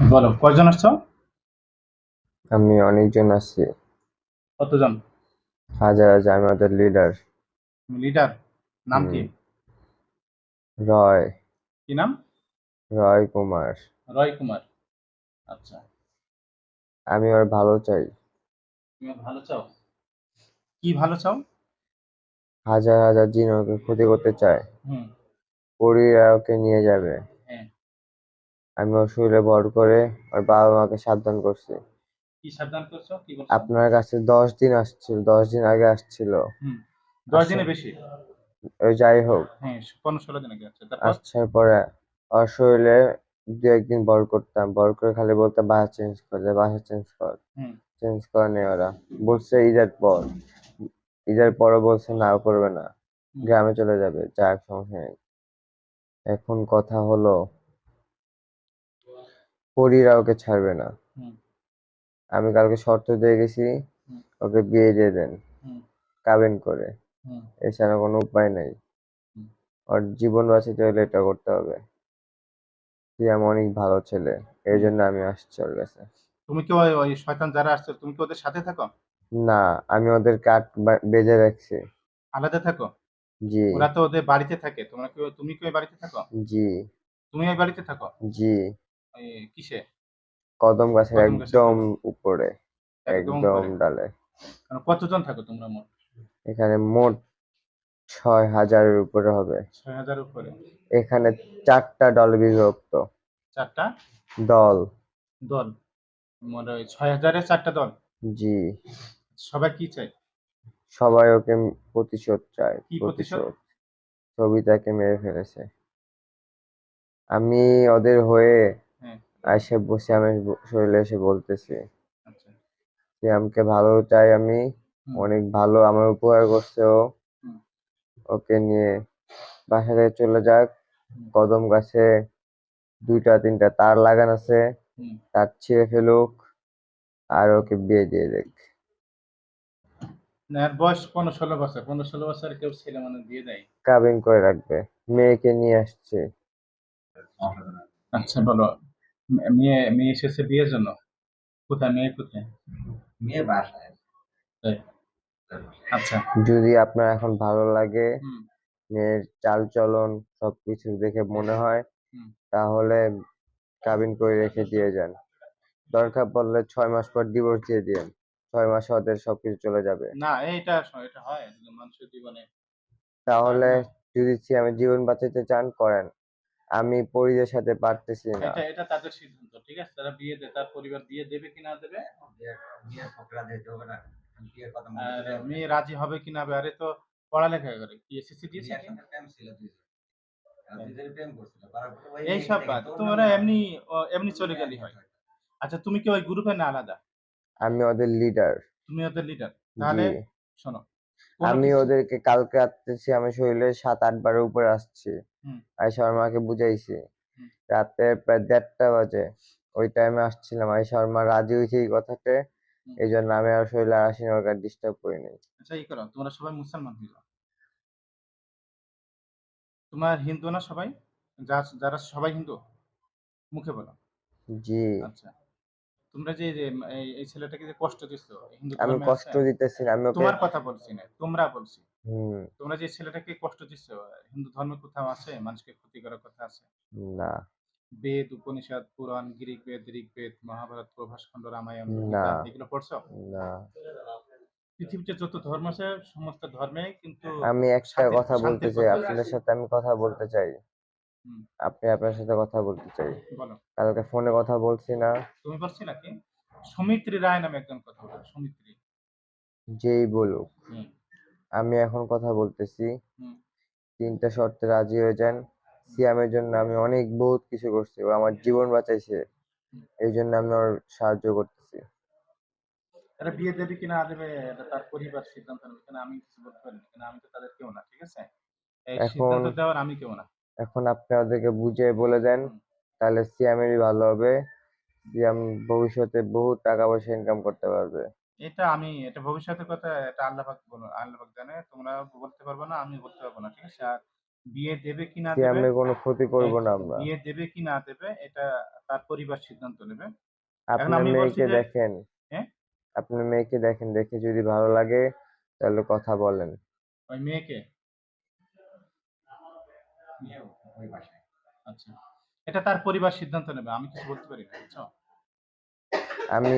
বলো কয়জন আসছো? আমি অনেকজন আছি। কতজন? হাজার হাজার আমি ওদের লিডার লিডার নাম কি? রয়। কি নাম? রয় কুমার। রয় কুমার। আচ্ছা। আমি ওর ভালো চাই। তুমি ভালো চাও? কি ভালো চাও? হাজার হাজার জিন ওকে ক্ষতি করতে চায়। হুম। পরীরা ওকে নিয়ে যাবে। আমি ওর শরীরে ভর করে ওর বাবা মাকে সাবধান করছি। কি সাবধান করছ? কি করছ? আপনার কাছে দশ দিন আসছিল দশ দিন আগে আসছিল। হুম দশ। দিনে বেশি? ওই যাই হোক। হ্যাঁ পনেরো ষোলো দিন আগে আছে তারপর? আসার পরে ওর শরীরে দু একদিন বর করতাম বর করে খালি বলতাম বাসা চেঞ্জ কর যা বাসা চেঞ্জ কর। হুম। চেঞ্জ করে নেই ওরা। বলছে ঈদের পর। ঈদের পরে বলছে না করবে না। গ্রামে চলে যাবে যাক সমস্যা নেই। এখন কথা হলো পরীরা ওকে ছাড়বে না। আমি কালকে শর্ত দিয়ে গেছি ওকে বিয়ে দিয়ে দেন। কাবিন করে। এছাড়া কোনো উপায় নেই। ওর জীবন বাঁচাতে হলে এটা করতে হবে। সিয়াম অনেক ভালো ছেলে এই জন্য আমি আসছি ওর কাছে। তুমি কি ওই শয়তান যারা আসছে তুমি কি ওদের সাথে থাকো? না আমি ওদের কাঠ বা- বেঁধে রাখছি। আলাদা থাকো? জি। ওরা তো ওদের বাড়িতে থাকে তোমরা কি তুমি কি ওই বাড়িতে থাকো? জি। তুমি ওই বাড়িতে থাকো? জি। কিসে? কদম গাছের একদম উপরে একদম ডালে। কতজন থাকো তোমরা মোট? এখানে মোট ছয় হাজারের উপরে হবে। ছয় হাজার উপরে। এখানে চারটা দল বিভক্ত। চারটা? দল। দল। মানে ছয় হাজারের চারটা দল? জি। সবাই কি চাই সবাই ওকে প্রতিশোধ চায় কি প্রতিশোধ? সবিতাকে মেরে ফেলেছে। আমি ওদের হ্যাঁ এসে বসে আমি শরীরে এসে বলতেছি আচ্ছা। যে আমাকে ভালো চাই আমি অনেক ভালো আমার উপকার করছে ও। ওকে নিয়ে বাসা থেকে চলে যাক। কদম গাছে দুইটা তিনটা তার লাগান আছে। তার ছিঁড়ে ফেলুক আর ওকে বিয়ে দিয়ে দেখ বয়স পনেরো ষোলো বছর। পনেরো ষোলো বছর কেউ ছেলে মানে দিয়ে দেয়। কাবিন করে রাখবে। মেয়েকে নিয়ে আসছে। আচ্ছা বলো মেয়ে মেয়ে এসেছে বিয়ের জন্য। কোথায় মেয়ে কোথায়? মেয়ে বাসায়। আচ্ছা। যদি আপনার এখন ভালো লাগে মেয়ের চাল চলন সবকিছু দেখে মনে হয় তাহলে কাবিন করে রেখে দিয়ে যান। দরকার পড়লে ছয় মাস পর ডিভোর্স দিয়ে দিন ছয় মাসে ওদের সবকিছু চলে যাবে। না এইটা এটা হয়। মানুষের জীবনে তাহলে যদি আমি জীবন বাঁচাতে চান করেন। আমি পরিদের সাথে পারতেছি না। এটা এটা তাদের সিদ্ধান্ত ঠিক আছে? তারা বিয়ে দেয় তার পরিবার বিয়ে দেবে কি না দেবে? মনে মেয়ে রাজি হবে কি না আরে তো পড়ালেখা করে। কি এসএসসি দিয়েছে পরে ওই বাদ তোমরা এমনি এমনি চলে গেলি হয়। আচ্ছা তুমি কি ওই গ্রুপে না আলাদা? আমি ওদের লিডার তুমি ওদের লিডার তাহলে শোনো আমি ওদেরকে কালকে রাত্রে আমি শরীরে সাত আট বারের উপরে আসছি। আয়সা মাকে বুঝাইছি। রাতে প্রায় দেড়টা বাজে। ওই টাইমে আসছিলাম। আয়সা মা রাজি হয়েছে এই কথাতে। এই জন্য আমি আর শরীরে আর আসিনি ওকে ডিস্টার্ব করি নাই। আচ্ছা ই করো তোমরা সবাই মুসলমান হয়ে যাও। তোমার হিন্দু না সবাই? যারা সবাই হিন্দু? মুখে বলো। জি। আচ্ছা। তোমরা যে এই- ছেলেটাকে যে কষ্ট হিন্দু আমি কষ্ট দিতেছি না আমি তোমার কথা বলছি না তোমরা বলছি। তোমরা যে ছেলেটাকে কষ্ট দিচ্ছ হিন্দু ধর্মে কোথাও আছে মানুষকে ক্ষতি করার কথা আছে? না। বেদ উপনিষদ পুরাণ গ্রিক বেদ ঋগ্বেদ মহাভারত প্রভাস খণ্ড রামায়ণ না। এগুলো পড়ছো? না। পৃথিবীতে যত ধর্ম আছে সমস্ত ধর্মে কিন্তু আমি একটা কথা বলতে চাই আপনাদের সাথে আমি কথা বলতে চাই। আপনি আপনার সাথে কথা বলতে চাই। কালকে ফোনে কথা বলছি না। তুমি বলছি নাকি সুমিত্রি রায় নামে একজন কথা বলে সুমিত্রি। যেই বলুক। আমি এখন কথা বলতেছি। তিনটা শর্তে রাজি হয়ে যান। সিয়ামের জন্য আমি অনেক বহুত কিছু করছি ও আমার জীবন বাঁচাইছে। এই জন্য আমি ওর সাহায্য করতেছি। এটা বিয়ে দেবে কি না দেবে এটা তার পরিবার সিদ্ধান্ত নেবে কেন আমি কিছু বলতে পারি না কেন আমি তো তাদের কেউ না ঠিক আছে? এই সিদ্ধান্ত দেওয়ার আমি কেউ না। এখন আপনি ওদেরকে বুঝিয়ে বলে দেন। তাহলে সিয়ামেরই ভালো হবে। সিয়াম ভবিষ্যতে বহু টাকা পয়সা ইনকাম করতে পারবে। এটা আমি এটা ভবিষ্যতের কথা এটা আল্লাহ পাক বলো আল্লাহ পাক জানে তোমরা বলতে পারবে না আমি বলতে পারব না ঠিক আছে? আর বিয়ে দেবে কি না দেবে সিয়ামের কোনো ক্ষতি করব না আমরা। বিয়ে দেবে কি না দেবে এটা তার পরিবার সিদ্ধান্ত নেবে। আপনার আমি মেয়েকে দেখেন। হ্যাঁ? আপনার মেয়েকে দেখেন দেখে যদি ভালো লাগে তাহলে কথা বলেন। ওই মেয়েকে? মেয়েও ওই বাসায় আচ্ছা। এটা তার পরিবার সিদ্ধান্ত নেবে আমি কিছু বলতে পারি না বুঝছ? আমি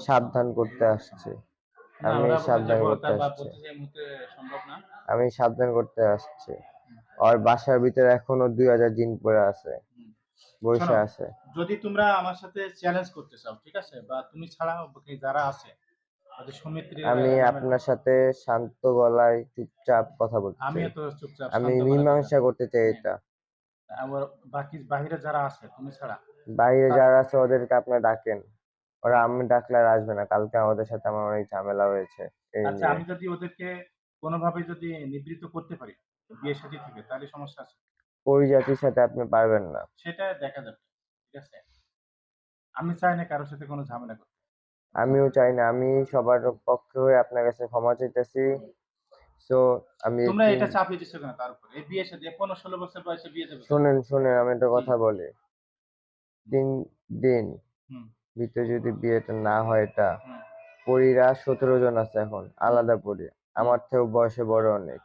সাবধান করতে আসছি। আমি সাবধান করতে আসছি। আমি সাবধান করতে আসছি। আর বাসার ভিতরে এখনও দুই হাজার জিন পড়ে আছে। বসে আছে। যদি তোমরা আমার সাথে চ্যালেঞ্জ করতে চাও ঠিক আছে? বা তুমি ছাড়া যারা আছে আমি আপনার সাথে শান্ত গলায় চুপচাপ কথা বলতে আমি তো চুপচাপ আমি মীমাংসা করতে চাই হ্যাঁ। এটা। আবার বাকি বাহিরে যারা আছে তুমি ছাড়া। বাইরে যারা আছে ওদেরকে আপনার ডাকেন। ওরা আমি ডাকলে আর আসবে না। কালকে আমাদের সাথে আমার অনেক ঝামেলা হয়েছে। আচ্ছা আমি যদি ওদেরকে কোনোভাবে যদি নিবৃত্ত করতে পারি বিয়ে শাদী থেকে তাহলে সমস্যা আছে। পরিজাতির সাথে আপনি পারবেন না। সেটা দেখা যাবে ঠিক আছে? আমি চাই না কারোর সাথে কোনো ঝামেলা করতে। আমিও চাই না আমি সবার পক্ষে হয়ে আপনার কাছে ক্ষমা চাইতেছি। সো আমি তোমরা এটা চাপিয়ে দিচ্ছ কেন তার উপরে? এই বিয়ে শাদী পনেরো ষোলো বছর বয়সে বিয়ে দেবে শোনেন শোনেন আমি একটা কথা বলি। তিন দিন ভিতরে যদি বিয়েটা না হয় এটা পরীরা সতেরো জন আছে এখন আলাদা পরী। আমার থেকেও বয়সে বড় অনেক।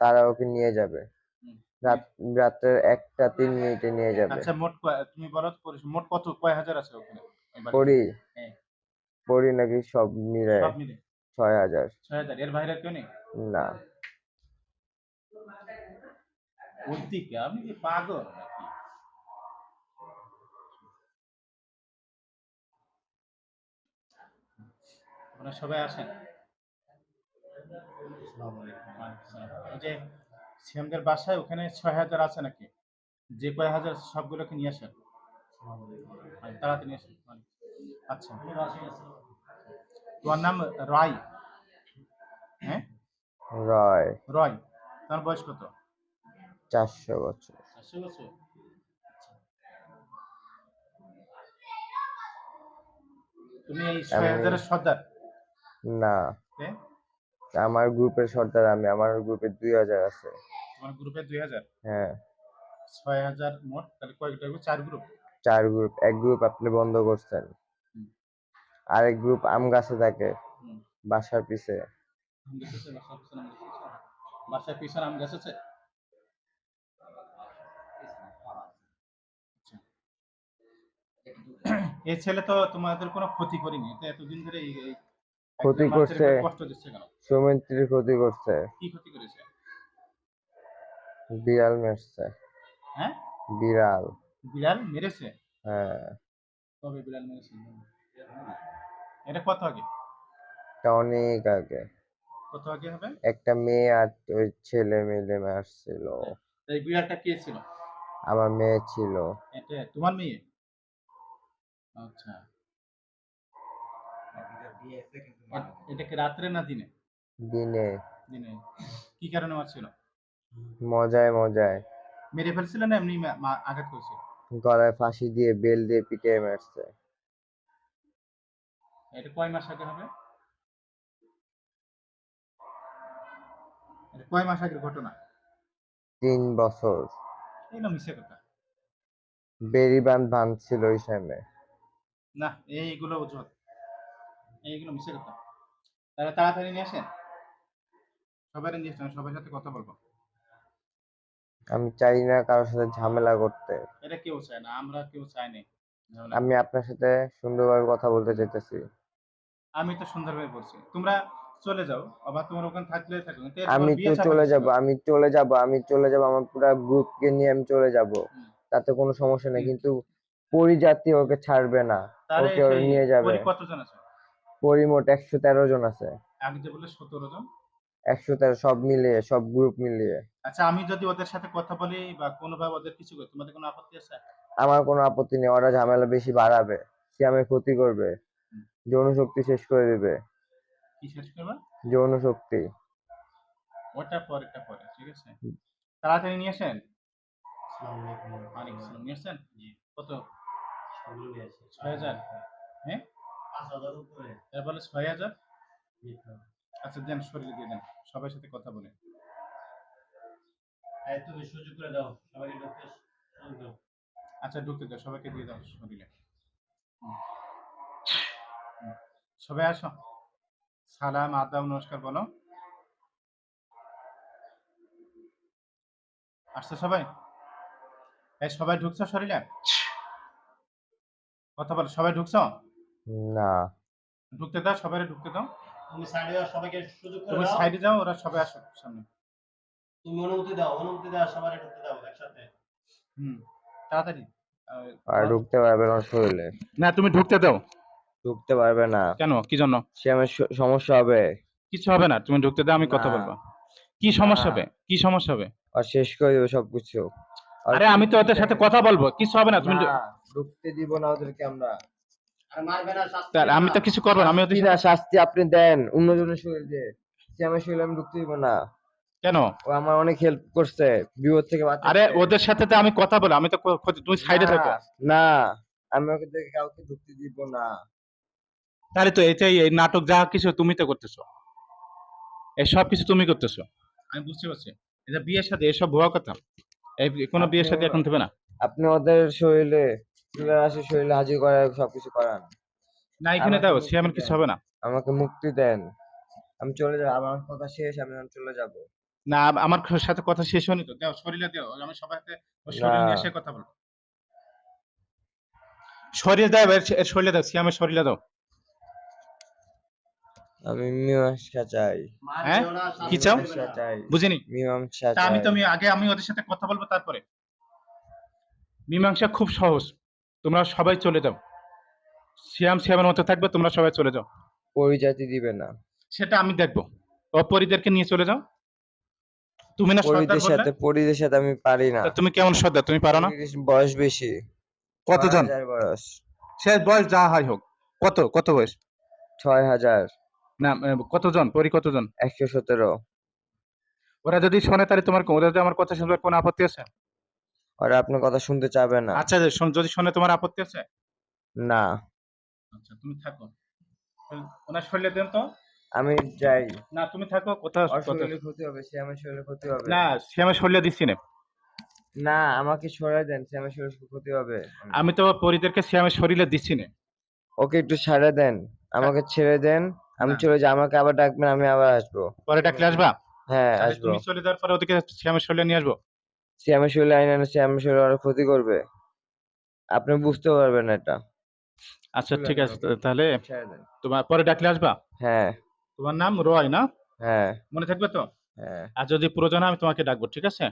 তারা ওকে নিয়ে যাবে। রাত রাতের একটা তিন মিনিটে নিয়ে যাবে। আচ্ছা মোট তুমি বলো মোট কত কয় হাজার আছে ওখানে? পরি? পরি নাকি সব মিলে সব মিলে? ছয় হাজার। ছয় হাজার? এর বাইরে কেউ নেই? না। আপনি কি পাগল নাকি? ওরা সবাই আসেন। ওই যে বাসায় ওখানে ছয় হাজার আছে নাকি? যে কয় হাজার সবগুলোকে নিয়ে আসেন। তাড়াতাড়ি আসেন। আচ্ছা। তোমার নাম রায়। হ্যাঁ? রয়। রয়। তোমার বয়স কত? চারশো বছর। চারশো বছর? আচ্ছা। তুমি এই ছয় হাজারের সর্দার? না। আমার গ্রুপের সর্দার আমি। আমার গ্রুপে দুই হাজার আছে। তোমার গ্রুপে দুই হাজার? হ্যাঁ। ছয় হাজার মোট? তাহলে কয়েকটা গ্রুপ চার গ্রুপ? চার গ্রুপ। এক গ্রুপ আপনি বন্ধ করছেন। আরেক গ্রুপ আম গাছে থাকে বাসার পিছে। বাসার পিছনে আম গাছ আছে? আচ্ছা। এই ছেলে তো তোমাদের কোনো ক্ষতি করেনি। এতদিন ধরে ক্ষতি করছে। সৌমিত্রীর ক্ষতি করছে। কি ক্ষতি করেছে? বিড়াল মেরছে। হ্যাঁ? বিড়াল। বিড়াল মেরেছে? হ্যাঁ। কবে বিড়াল মেরেছে? এটা কত আগে? এটা অনেক আগে। কত আগে হবে? একটা মেয়ে আর ওই ছেলে মিলে মারছিল এই বিড়ালটা কে ছিল? আমার মেয়ে ছিল। এটা তোমার মেয়ে? আচ্ছা। এটা কি রাত্রে না দিনে? দিনে। দিনে। কি কারণে মারছিল? মজায় মজায়। মেরে ফেলছিল না এমনি আঘাত করেছিল? গলায় ফাঁসি দিয়ে বেল দিয়ে পিটিয়ে মারছে। এটা কয় মাস আগে হবে? এটা কয় মাস আগের ঘটনা? তিন বছর। এগুলো মিশে কথা। ভাঙছিল ওই সময় না এইগুলো অজুহাত। এইগুলো মিশে কথা। তাহলে তাড়াতাড়ি নিয়ে আসেন। আসেন সবার সাথে কথা বলব। আমি চাই না কারোর সাথে ঝামেলা করতে। এটা কেউ চায় না আমরা কেউ চাই ঝামেলা। আমি আপনার সাথে সুন্দরভাবে কথা বলতে চাইতেছি। আমি তো সুন্দরভাবে বলছি। তোমরা চলে যাও আবার তোমার ওখানে থাকলে থাকো আমি তো চলে যাব আমি চলে যাব আমি চলে যাব আমার পুরো গ্রুপকে নিয়ে আমি চলে যাব। তাতে কোনো সমস্যা নেই। কিন্তু পরিজাতি ওকে ছাড়বে না। ওকে নিয়ে যাবে। পরি কতজন আছে? পরিমোট একশো তেরো জন আছে। আগে যে বললে সতেরো জন? একশো তেরো সব মিলিয়ে সব গ্রুপ মিলিয়ে। আচ্ছা আমি যদি ওদের সাথে কথা বলি বা কোনোভাবে ওদের কিছু করি তোমাদের কোনো আপত্তি আছে? আমার কোনো আপত্তি নেই ওরা ঝামেলা বেশি বাড়াবে সিয়ামের ক্ষতি করবে। যৌন শক্তি শেষ করে দিবে। কি শেষ করবা? যৌন শক্তি। ওটা পরেরটা পরে ঠিক আছে? তাড়াতাড়ি নিয়ে আসেন। ওয়ালাইকুম আসসালাম। নিয়ে আসেন কত ছয় হাজার? হ্যাঁ? বলে ছয় হাজার? আচ্ছা দেন শরীরে দিয়ে দেন। সবার সাথে কথা বলে। এই তুমি সুযোগ করে দাও। সবাইকে ঢুকতে দাও। আচ্ছা ঢুকতে দাও। সবাইকে দিয়ে দাও শরীরে। সবাই আসো। সালাম আদাব নমস্কার বলো। আসছে সবাই? এই সবাই ঢুকছো শরীরে? কথা বলো সবাই ঢুকছো? না। ঢুকতে দাও সবাই ঢুকতে দাও। তুমি সাইডে যাও সবাইকে সুযোগ করে তুমি সাইডে যাও ওরা সবাই আসো সামনে। তুমি অনুমতি দাও অনুমতি দাও সবাই ঢুকতে দাও একসাথে। হুম তাড়াতাড়ি। আর ঢুকতে পারবে না শরীরে। না তুমি ঢুকতে দাও। ঢুকতে পারবে না। কেন? কি জন্য? সে আমার স- সমস্যা হবে। কিছু হবে না তুমি ঢুকতে দাও আমি কথা না। বলব। কি সমস্যা হবে? কি সমস্যা হবে? আর শেষ করে দেবে সবকিছু। আর আরে আমি তো ওদের সাথে কথা বলব কিছু হবে না তুমি না, ঢুকতে দিব না ওদেরকে আমরা। আর মারবে না শাস্তি তাহলে আমি তো কিছু করব না আমি ওদের কি না শাস্তি আপনি দেন অন্যজনের শরীরে সে আমার শরীরে আমি ঢুকতে দিব না। কেন? ও আমার অনেক হেল্প করছে বিপদ থেকে বাঁচাচ্ছে আরে ওদের সাথে তো আমি কথা বলো আমি তো তুমি সাইডে থাকো না, না আমি ওকে দেখে কাউকে ঢুকতে দিব না। তাহলে তো এটাই এই নাটক যা কিছু তুমি তো করতেছো। এই সব কিছু তুমি করতেছো। আমি বুঝতে পারছি। এটা বিয়ের সাথে এসব ভুয়া কথা? এই কোনো বিয়ের সাথে এখন দেবে না? আপনি ওদের শরীরে চুলের আসে শরীরে হাজির করে সবকিছু করান। না এখানে দাও সে আমার কিছু হবে না। আমাকে মুক্তি দেন। আমি চলে যাব আমার কথা শেষ আমি চলে যাব। না আমার সাথে কথা শেষ হয়নি তো। দাও শরীরে দাও আমি সবার সাথে শরীর নিয়ে এসে কথা বলব। শরীরে দাও শরীরে দাও সিয়ামের শরীরে দাও। আমি মীমাংসা চাই। হ্যাঁ? কি চাও? দেবে মীমাংসা চাই। বুঝিনি। মীমাংসা তা আমি চাই। তো আগে আমি ওদের সাথে কথা বলব তারপরে। মীমাংসা খুব সহজ। তোমরা সবাই চলে যাও। সিয়াম সিয়ামের মতো থাকবে তোমরা সবাই চলে যাও। পরিজাতি দিবে না। সেটা আমি দেখব। অপরিদেরকে নিয়ে চলে যাও। তুমি না সর্দার পরিদের সাথে পরিদের সাথে আমি পারি না। তুমি কেমন সর্দার? তুমি পারো না? বয়স বেশি। কতজন? বয়স। সে বয়স যা হয় হোক। কত? কত বয়স? ছয় হাজার। না কতজন? পরি কতজন? একশো সতেরো। ওরা যদি শোনে তাহলে তোমার ওরা যদি আমার কথা শুনবে কোনো আপত্তি আছে? ওরা আপনার কথা শুনতে চাবে না। আচ্ছা যদি শোনে তোমার আপত্তি আছে? না। আচ্ছা তুমি থাকো। ওনার শরীরে দেন তো। আমি যাই। না তুমি থাকো কোথাও শরীরে ক্ষতি হবে সে আমার শরীরে ক্ষতি হবে। না সে আমার শরীরে দিচ্ছি না। না আমাকে সরাই দেন সে আমার শরীরে ক্ষতি হবে। আমি তো পরিদেরকে শ্যামের শরীরে দিচ্ছি না। ওকে একটু ছাড়ে দেন আমাকে ছেড়ে দেন। আমি চলে যাই আমাকে আবার ডাকবেন আমি আবার আসব। পরে ডাকলে আসবা? হ্যাঁ আসব। তুমি চলে যাওয়ার পরে ওদেরকে শ্যামের শরীরে নিয়ে আসব? আমার শরীরে আইন আনে আমার শরীরে আরও ক্ষতি করবে। আপনি বুঝতে পারবেন এটা। আচ্ছা ঠিক আছে তাহলে তোমার পরে ডাকলে আসবা? হ্যাঁ। তোমার নাম রয় না? হ্যাঁ। মনে থাকবে তো? হ্যাঁ। আর যদি প্রয়োজন হয় আমি তোমাকে ডাকবো ঠিক আছে?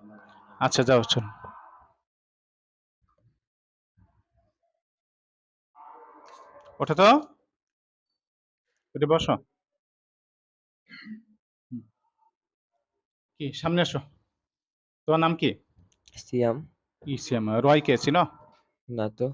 আমার- আচ্ছা যাও চলো। ওঠো তো। উঠে বসো। কি সামনে আসো। তোমার নাম কি? সিয়াম। ইসিয়াম রয় কে ছিল না তো।